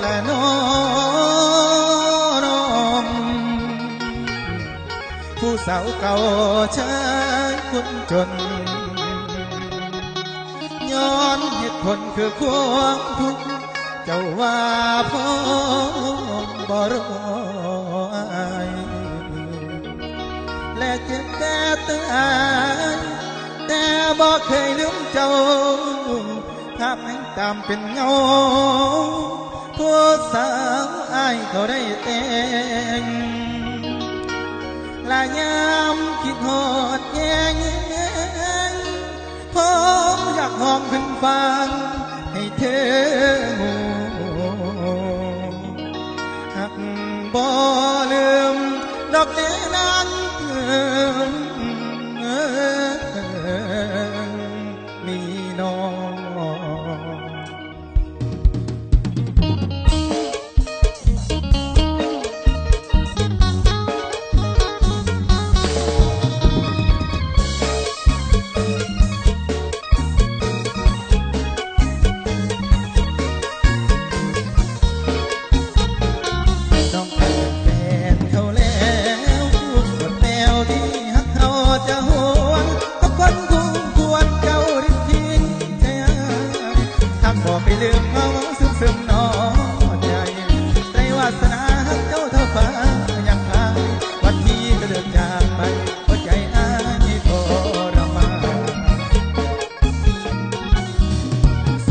และน้องผู้สาวเก่าชายคนจนย้อนเหตุผลคือความทุกข์เจ้าว่าพ่อบ่รอยและเจ็บแต่ตายแต่บ่ บอกไปลืมเอาซึมซึมนอใจไรวาสนาเจ้าเท่าฟ้ายังพายวันนี้ก็เดินจากไปหัวใจอ้ายทรมานส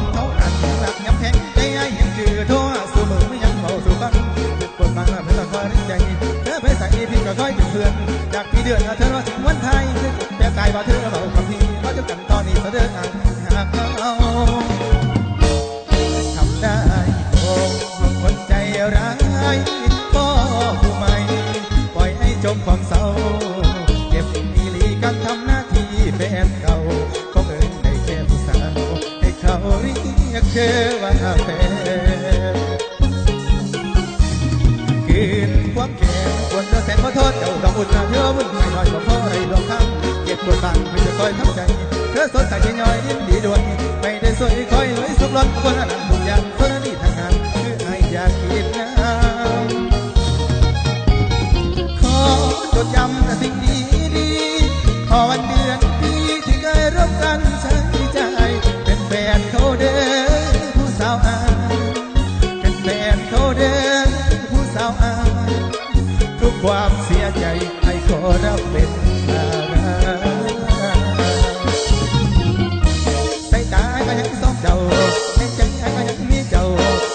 มเขาอันหนักย้ำแข็งใจอ้ยังจือทั่วสู่มือไม่ยังเมาสู่ฟังปวดมาเพื่อนคอยใจเธอไปใส่พี่ก็ค่อยเป็นเพื่อนอยากพี่เดือนเธอว่าถึงวันไทยแปลกายว่าเธอเบากับพี่เราจะกันตอนนี้เธอเดินอ่างายพ่อผู้ใหม่ปล่อยให้จมความเศร้า เก็บอีหลีกันทำหน้าที่แฟนเก่าก็เอินได้แค่ผู้สาวให้เขาเรียกเธอว่าแฟนคืนความแก่ควรจะแสนขอโทษเจ้าดอกอุ่นนะเธอวุ่นไม่น้อยกว่าพ่อไรดอกคำเก็บปวดฟังไม่จะคอยทำใจ เธอสดใสที่ย่อยยิ้มดีด่วนไม่ได้สวยคอยรวยสุขล้นคนละนั้น ดีดีๆขอวันเดือนปีที่เคยร่วมกันใช้ใจ เป็นแฟนเขาเดินผู้สาวอายเป็นแฟนเขาเดินผู้สาวอายทุกความเสียใจให้ขอรับเป็นภาระใส่ตาก็ยังสองเจ้าในใจก็ยังมีเจ้า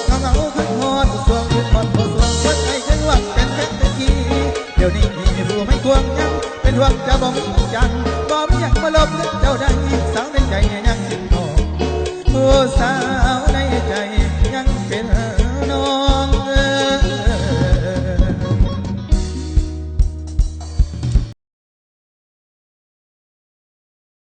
เงาเงาๆขึ้นฮอดสวงขึ้นฮอดสวงคนไอ้ฉันว่าเป็นแค่ตะกี้เดี๋ยวนี้มีผู้ไม่ควงยัง เป็นห่วงจะบ่งจัง